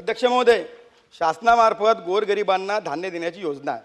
अध्यक्ष महोदय शासनामार्फत गोरगरिबांना धान्य देण्याची योजना आहे.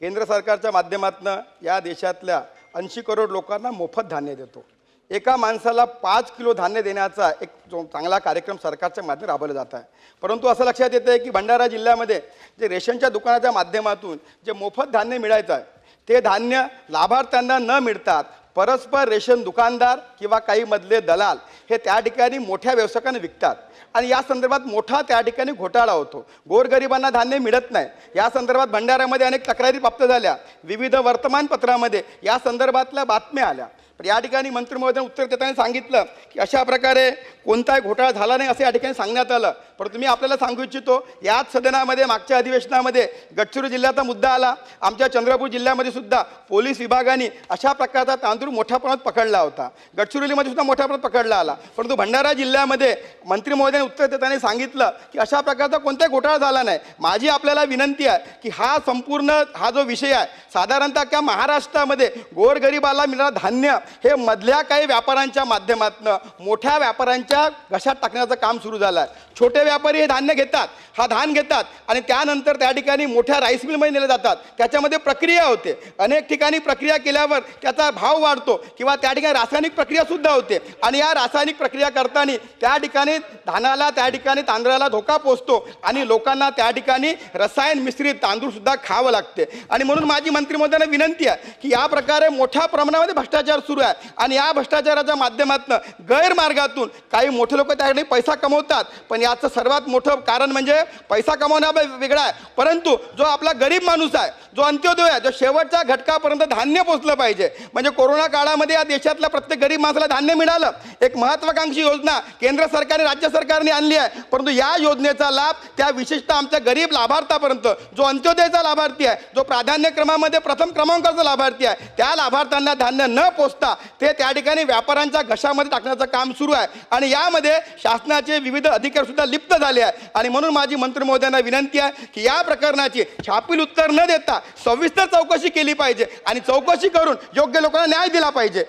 केंद्र सरकारच्या माध्यमातून या देशातल्या ऐंशी करोड लोकांना मोफत धान्य देतो. एका माणसाला पाच किलो धान्य देण्याचा एक जो चांगला कार्यक्रम सरकारच्या माध्यमातून राबवला जात आहे. परंतु असं लक्षात येतं आहे की भंडारा जिल्ह्यामध्ये जे रेशनच्या दुकानाच्या माध्यमातून जे मोफत धान्य मिळायचं आहे ते धान्य लाभार्थ्यांना न मिळतात. परस्पर रेशन दुकानदार किंवा काही मधले दलाल हे त्या ठिकाणी मोठ्या व्यावसायिकांना विकतात. आणि या संदर्भात मोठा त्या ठिकाणी घोटाळा होतो. गोरगरिबांना धान्य मिळत नाही. या संदर्भात भंडाऱ्यामध्ये अनेक तक्रारी प्राप्त झाल्या. विविध वर्तमानपत्रामध्ये या संदर्भातल्या बातम्या आल्या. पण या ठिकाणी मंत्री उत्तर देताना सांगितलं की अशा प्रकारे कोणताही घोटाळा झाला नाही असं या ठिकाणी सांगण्यात आलं. परंतु मी आपल्याला सांगू इच्छितो याच सदनामध्ये मागच्या अधिवेशनामध्ये गडचिरोली जिल्ह्याचा मुद्दा आला. आमच्या चंद्रपूर जिल्ह्यामध्ये सुद्धा पोलीस विभागाने अशा प्रकारचा तांदूळ मोठ्या प्रमाणात पकडला होता. गडचिरोलीमध्ये सुद्धा मोठ्या प्रमाणात पकडला आला. परंतु भंडारा जिल्ह्यामध्ये मंत्री महोदयाने उत्तर देताना सांगितलं की अशा प्रकारचा कोणताही घोटाळा झाला नाही. माझी आपल्याला विनंती आहे की हा संपूर्ण हा जो विषय आहे साधारणतः क्या महाराष्ट्रामध्ये गोरगरिबाला मिळणारा धान्य हे मधल्या काही व्यापाऱ्यांच्या माध्यमातून मोठ्या व्यापाऱ्यांच्या घशात टाकण्याचं काम सुरू झालं आहे छोटे व्यापारी हे धान्य घेतात हा धान घेतात आणि त्यानंतर त्या ठिकाणी मोठ्या राईस मिलमध्ये नेले जातात. त्याच्यामध्ये प्रक्रिया होते. अनेक ठिकाणी प्रक्रिया केल्यावर त्याचा भाव वाढतो किंवा त्या ठिकाणी रासायनिक प्रक्रियासुद्धा होते. आणि या रासायनिक प्रक्रिया करताना त्या ठिकाणी धानाला त्या ठिकाणी तांदळाला धोका पोचतो आणि लोकांना त्या ठिकाणी रसायन मिश्रित तांदूळसुद्धा खावं लागते. आणि म्हणून माझी मंत्री विनंती आहे की या प्रकारे मोठ्या प्रमाणामध्ये भ्रष्टाचार सुरू आहे. आणि या भ्रष्टाचाराच्या माध्यमातून गैरमार्गातून काही मोठे लोक त्याकडे पैसा कमवतात. पण याचं सर्वात मोठं कारण म्हणजे पैसा कमावणं वेगळा आहे. परंतु जो आपला गरीब माणूस आहे जो अंत्योदय आहे जो शेवटच्या घटकापर्यंत धान्य पोचलं पाहिजे. म्हणजे कोरोना काळामध्ये या देशातल्या प्रत्येक गरीब माणसाला धान्य मिळालं. एक महत्वाकांक्षी योजना केंद्र सरकारने राज्य सरकारने आणली आहे. परंतु या योजनेचा लाभ त्या विशिष्ट आमच्या गरीब लाभार्थ्यापर्यंत जो अंत्योदयचा लाभार्थी आहे जो प्राधान्य क्रमामध्ये प्रथम क्रमांकाचा लाभार्थी आहे त्या लाभार्थ्यांना धान्य न पोचता ते त्या ठिकाणी व्यापाऱ्यांच्या घशामध्ये टाकण्याचं काम सुरू आहे. आणि यामध्ये शासनाचे विविध अधिकार सुद्धा लिप्त झाले आहे. आणि म्हणून माझी मंत्री महोदयांना विनंती आहे की या प्रकरणाची छापील उत्तर न देता सविस्तर चौकशी केली पाहिजे आणि चौकशी करून योग्य लोकांना न्याय दिला पाहिजे.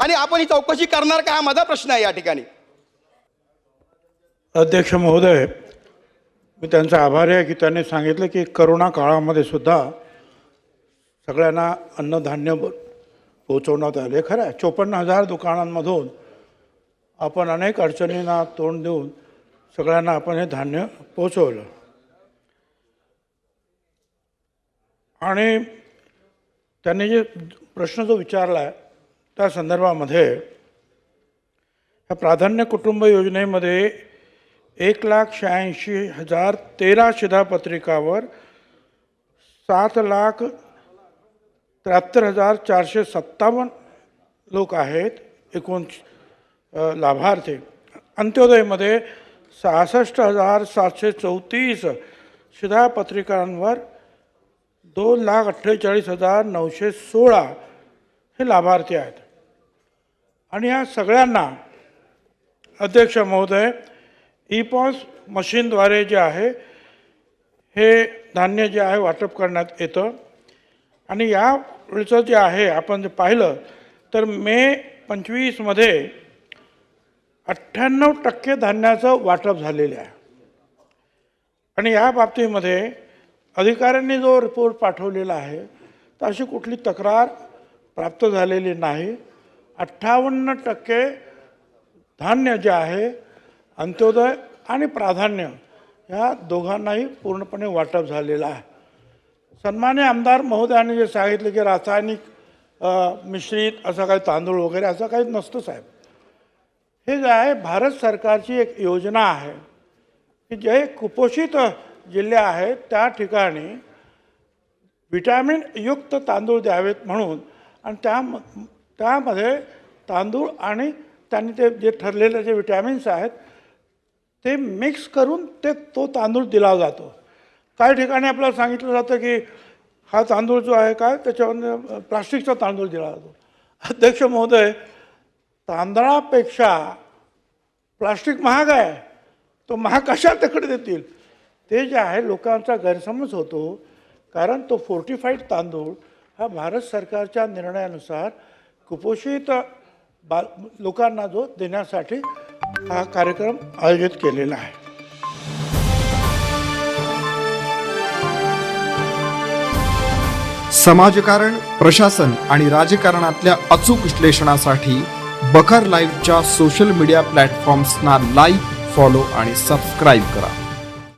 आणि आपण ही चौकशी करणार का हा माझा प्रश्न आहे या ठिकाणी. अध्यक्ष महोदय मी त्यांचा आभारी आहे की त्यांनी सांगितलं की करोना काळामध्ये सुद्धा सगळ्यांना अन्नधान्य पोहोचवण्यात आले. खरं आहे चोपन्न हजार दुकानांमधून आपण अनेक अडचणींना तोंड देऊन सगळ्यांना आपण हे धान्य पोचवलं आणि त्यांनी जे प्रश्न जो विचारला आहे त्या संदर्भामध्ये ह्या प्राधान्य कुटुंब योजनेमध्ये एक लाख शहाऐंशी हजार तेरा शिधापत्रिकावर सात लाख त्र्याहत्तर हजार चारशे सत्तावन्न लोक आहेत एकूण लाभार्थी. अंत्योदयमध्ये सहासष्ट हजार सातशे चौतीस शिधापत्रिकांवर दोन लाख अठ्ठेचाळीस हजार नऊशे सोळा हे लाभार्थी आहेत. आणि या सगळ्यांना अध्यक्ष महोदय ई पॉस मशीनद्वारे जे आहे हे धान्य जे आहे वाटप करण्यात येतं. आणि या वेळचं जे आहे आपण जे पाहिलं तर मे पंचवीसमध्ये अठ्ठ्याण्णव टक्के धान्याचं वाटप झालेलं आहे. आणि या बाबतीमध्ये अधिकाऱ्यांनी जो रिपोर्ट पाठवलेला आहे तर अशी कुठली तक्रार प्राप्त झालेली नाही. अठ्ठावन्न टक्के धान्य जे आहे अंत्योदय आणि प्राधान्य ह्या दोघांनाही पूर्णपणे वाटप झालेलं आहे. सन्मान्य आमदार महोदयांनी जे सांगितलं की रासायनिक मिश्रित असं काही तांदूळ वगैरे असं काही नसतं साहेब. हे जे आहे भारत सरकारची एक योजना आहे की जे कुपोषित जिल्हे आहेत त्या ठिकाणी विटॅमिनयुक्त तांदूळ द्यावेत म्हणून. आणि त्या त्यामध्ये तांदूळ आणि त्यांनी ते जे ठरलेले जे विटॅमिन्स आहेत ते मिक्स करून ते तो तांदूळ दिला जातो. काही ठिकाणी आपल्याला सांगितलं जातं की हा तांदूळ जो आहे काय त्याच्यामध्ये प्लास्टिकचा तांदूळ दिला जातो. अध्यक्ष महोदय तांदळापेक्षा प्लास्टिक महाग आहे. तो महाग कशा तिकडे देतील? ते जे आहे लोकांचा गैरसमज होतो कारण तो फोर्टिफाईड तांदूळ हा भारत सरकारच्या निर्णयानुसार कुपोषित बा लोकांना जो देण्यासाठी हा कार्यक्रम आयोजित केलेला आहे. समाजकारण प्रशासन आणि राजकारणातल्या अचूक विश्लेषणासाठी बखर लाईव्हच्या सोशल मीडिया प्लॅटफॉर्म्सना लाईक फॉलो आणि सबस्क्राईब करा.